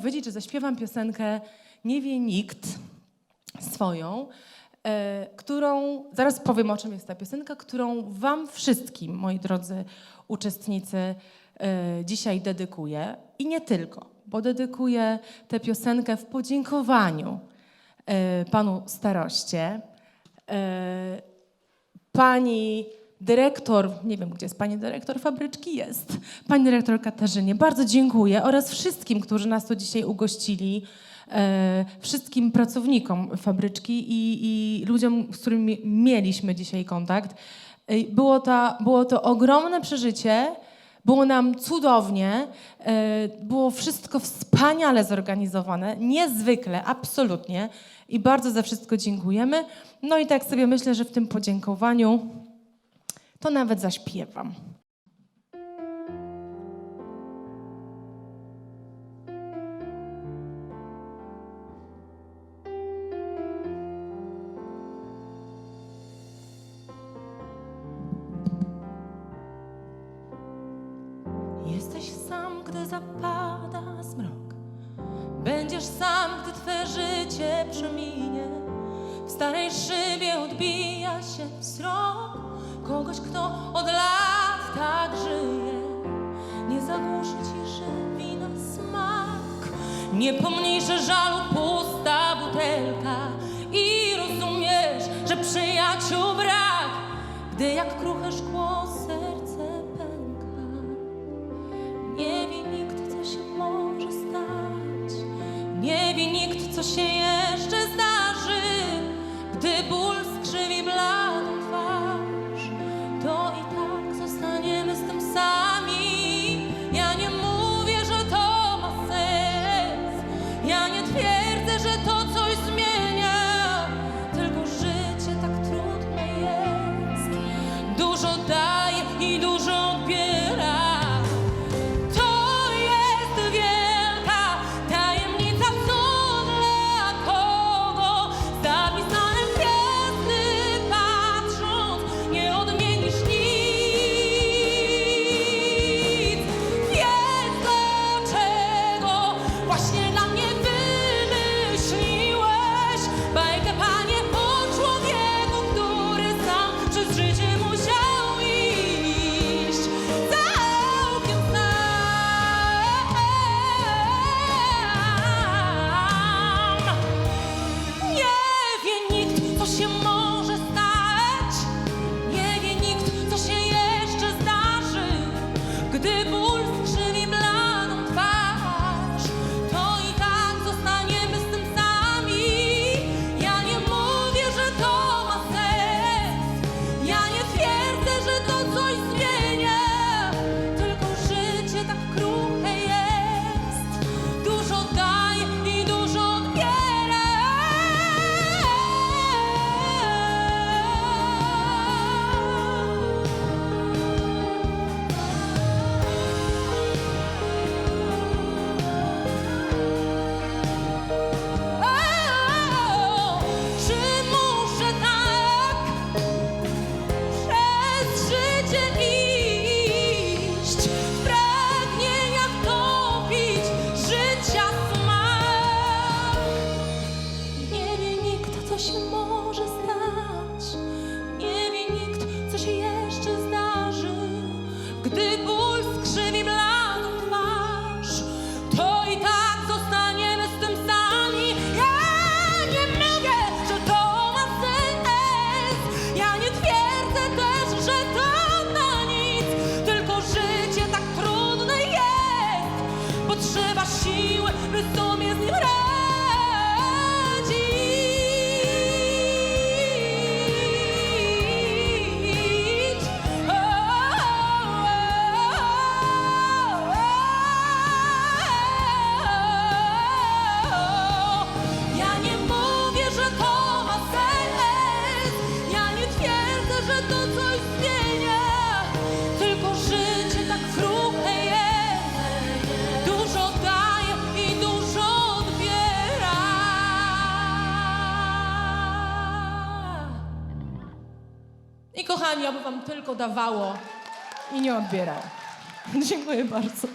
powiedzieć, że zaśpiewam piosenkę Nie wie nikt swoją, e, którą, zaraz powiem o czym jest ta piosenka, którą wam wszystkim, moi drodzy uczestnicy, e, dzisiaj dedykuję. I nie tylko, bo dedykuję tę piosenkę w podziękowaniu e, panu staroście, pani dyrektor, nie wiem gdzie jest pani dyrektor fabryczki, jest. Pani dyrektor Katarzynie, bardzo dziękuję oraz wszystkim, którzy nas tu dzisiaj ugościli, e, wszystkim pracownikom fabryczki i, i ludziom, z którymi mieliśmy dzisiaj kontakt. E, Było to, było to ogromne przeżycie. Było nam cudownie, e, było wszystko wspaniale zorganizowane, niezwykle, absolutnie i bardzo za wszystko dziękujemy. No i tak sobie myślę, że w tym podziękowaniu to nawet zaśpiewam. Jesteś sam, gdy zapada zmrok. Będziesz sam, gdy twe życie przeminie. W starej szybie odbija się wzrok kogoś, kto od lat tak żyje. Nie zagłuszy ciszy wina smak, nie pomniejszy żalu pusta butelka i rozumiesz, że przyjaciół brak, gdy jak kruche szkło serce pęka. Nie wie nikt, co się może stać. Nie wie nikt, co się nikt, się może stać. Nie wie nikt, co się jeszcze zdarzy, gdy ból skrzywi bladą twarz. To i tak zostaniemy z tym sami. Ja nie mówię, że to ma sens. Ja nie twierdzę też, że to na nic. Tylko życie tak trudne jest. Potrzeba siły, by sobie z nim radzić. Kochani, aby wam tylko dawało i nie odbierało. Dziękuję bardzo.